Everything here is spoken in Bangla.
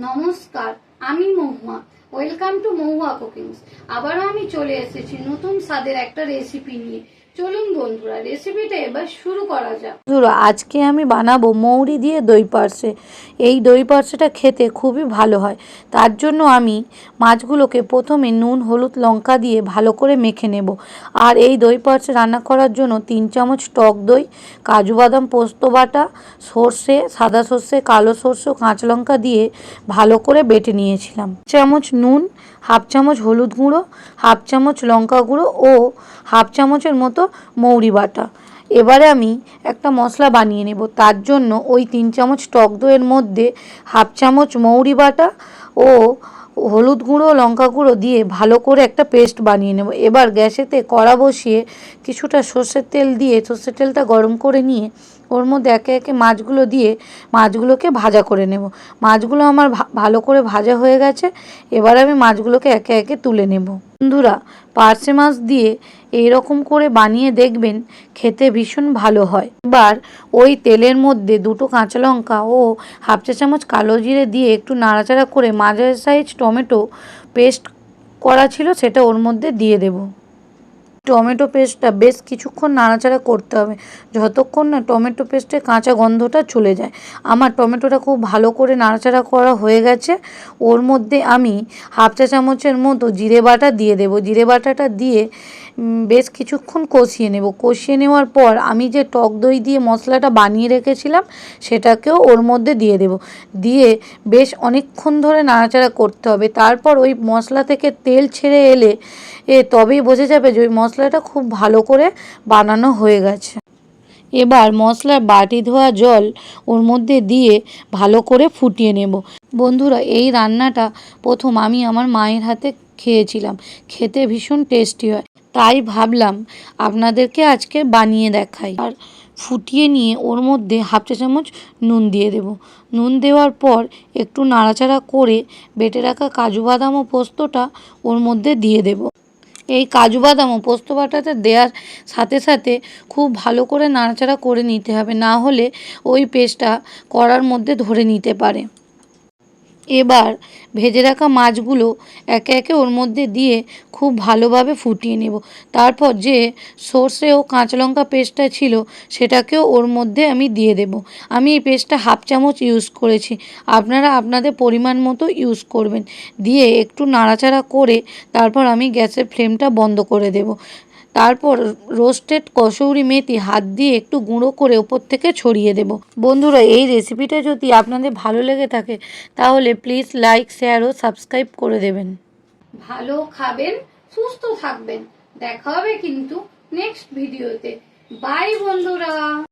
নমস্কার। আমি Mahua. Welcome to Mahua cookings আবারও আমি চলে এসেছি নতুন স্বাদের একটা রেসিপি নিয়ে। চলুন বন্ধুরা রেসিপিটা এবার শুরু করা যাক। বন্ধুরা, আজকে আমি বানাবো মৌরি দিয়ে দই পার্সে এই দই পার্সেটা খেতে খুবই ভালো হয়। তার জন্য আমি মাছগুলোকে প্রথমে নুন, হলুদ, লঙ্কা দিয়ে ভালো করে মেখে নেব। আর এই দই পার্সে রান্না করার জন্য তিন চামচ টক দই, কাজু বাদাম পোস্ত বাটা, সর্ষে, সাদা সর্ষে, কালো সর্ষে কাঁচা লঙ্কা দিয়ে ভালো করে বেটে নিয়েছিলাম। চামচ নুন, হাফ চামচ হলুদ গুঁড়ো, হাফ চামচ লঙ্কা গুঁড়ো ও হাফ চামচের মতো মৌরি বাটা। এবারে আমি একটা মশলা বানিয়ে নেব। তার জন্য ওই তিন চামচ টক দইয়ের মধ্যে হাফ চামচ মৌরি বাটা ও হলুদ গুঁড়ো, লঙ্কা গুঁড়ো দিয়ে ভালো করে একটা পেস্ট বানিয়ে নেব। এবার গ্যাসেতে কড়া বসিয়ে কিছুটা সর্ষের তেল দিয়ে, সর্ষের তেলটা গরম করে নিয়ে ওর মধ্যে একে একে মাছগুলো দিয়ে মাছগুলোকে ভাজা করে নেব। মাছগুলো আমার ভালো করে ভাজা হয়ে গেছে। এবার আমি মাছগুলোকে একে একে তুলে নেব। বন্ধুরা পার্সে মাছ দিয়ে এই রকম করে বানিয়ে দেখবেন, খেতে ভীষণ ভালো হয়। এবার ওই তেলের মধ্যে দুটো কাঁচা লঙ্কা ও হাফ চা চামচ কালো জিরে দিয়ে একটু নাড়াচাড়া করে মাঝারি সাইজ টমেটো পেস্ট করা ছিল, সেটা ওর মধ্যে দিয়ে দেবো। টমেটো পেস্টটা বেশ কিছুক্ষণ নাড়াচাড়া করতে হবে। যতক্ষণ না টমেটো পেস্টের কাঁচা গন্ধটা চলে যায়। আমার টমেটোটা খুব ভালো করে নাড়াচাড়া করা হয়ে গেছে। ওর মধ্যে আমি হাফ চা চামচের মতো জিরে বাটা দিয়ে দেবো। জিরে বাটাটা দিয়ে বেশ কিছুক্ষণ কষিয়ে নেব। কষিয়ে নেওয়ার পর আমি যে টক দই দিয়ে মশলাটা বানিয়ে রেখেছিলাম, সেটাকেও ওর মধ্যে দিয়ে দেব। দিয়ে বেশ অনেকক্ষণ ধরে নাড়াচাড়া করতে হবে। তারপর ওই মশলা থেকে তেল ছেড়ে এলে, এ তবেই বোঝা যাবে যে ওই মশলাটা খুব ভালো করে বানানো হয়ে গেছে। এবার মশলার বাটি ধোয়া জল ওর মধ্যে দিয়ে ভালো করে ফুটিয়ে নেব। বন্ধুরা, এই রান্নাটা প্রথম আমি আমার মায়ের হাতে খেয়েছিলাম। খেতে ভীষণ টেস্টি হয়। তাই ভাবলাম আপনাদেরকে আজকে বানিয়ে দেখাই। আর ফুটিয়ে নিয়ে ওর মধ্যে হাফ চা চামচ নুন দিয়ে দেব। নুন দেওয়ার পর একটু নাড়াচাড়া করে বেটে রাখা কাজু বাদাম ও পোস্তটা ওর মধ্যে দিয়ে দেব। এই কাজু বাদামও পোস্ত বাটাতে দেওয়ার সাথে সাথে খুব ভালো করে নাড়াচাড়া করে নিতে হবে, না হলে ওই পেস্টটা কড়ার মধ্যে ধরে নিতে পারে। এবার ভেজে রাখা মাছগুলো একে একে ওর মধ্যে দিয়ে খুব ভালোভাবে ফুটিয়ে নেব। তারপর যে সর্ষে ও কাঁচা লঙ্কা পেস্টটা ছিল সেটাকেও ওর মধ্যে আমি দিয়ে দেব। আমি এই পেস্টটা হাফ চামচ ইউজ করেছি। আপনারা আপনাদের পরিমাণ মতো ইউজ করবেন। দিয়ে একটু নাড়াচাড়া করে তারপর আমি গ্যাসের ফ্লেমটা বন্ধ করে দেব। তারপর রোস্টেড কসৌরি মেথি হাত দিয়ে একটু গুঁড়ো করে ওপর থেকে ছড়িয়ে দেব। বন্ধুরা, এই রেসিপিটা যদি আপনাদের ভালো লেগে থাকে, তাহলে প্লিজ লাইক, শেয়ার ও সাবস্ক্রাইব করে দেবেন। ভালো খাবেন, সুস্থ থাকবেন। দেখা হবে কিন্তু নেক্সট ভিডিওতে। বাই বন্ধুরা।